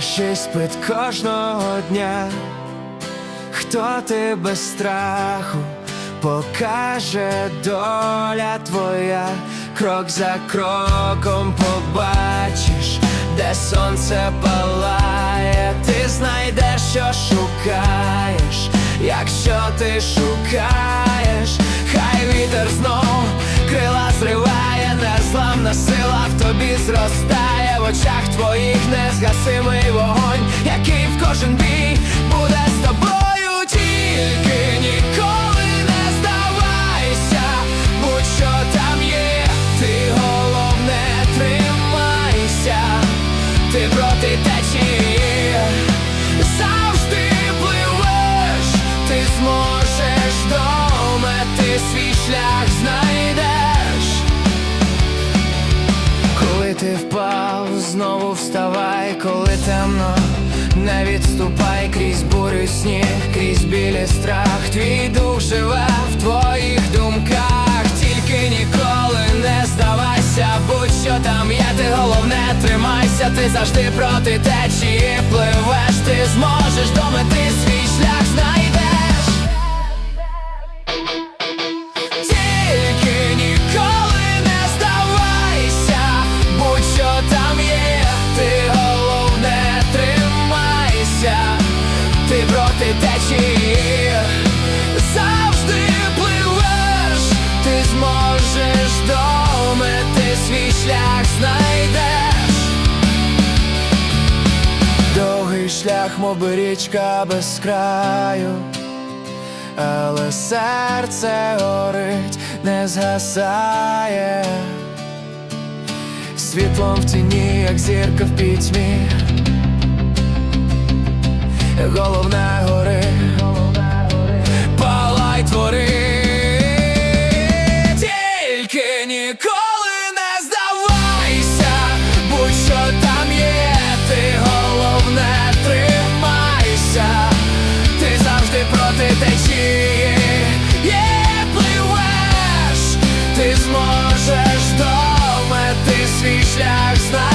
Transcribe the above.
Здаєш іспит кожного дня, хто ти без страху? Покаже доля твоя, крок за кроком побачиш, де сонце палає, ти знайдеш, що шукаєш, якщо ти шукаєш, тобі зростає, в очах твоїх незгасимий вогонь, який в кожен бій буде з тобою, тільки ніколи не здавайся, будь-що там є, ти головне тримайся, ти проти течії, завжди пливеш, ти зможеш до свій шлях знайдеш. Вставай, коли темно, не відступай крізь бурю сніг, крізь білі страх, твій дух живе в твоїх думках, тільки ніколи не здавайся, будь-що там є, ти головне тримайся, ти завжди проти течії пливеш, ти ти зможеш до мети свій шлях знайдеш. Довгий шлях, мов річка без краю але серце горить, не згасає, світлом в тіні, як зірка в пітьмі, головне всех знать.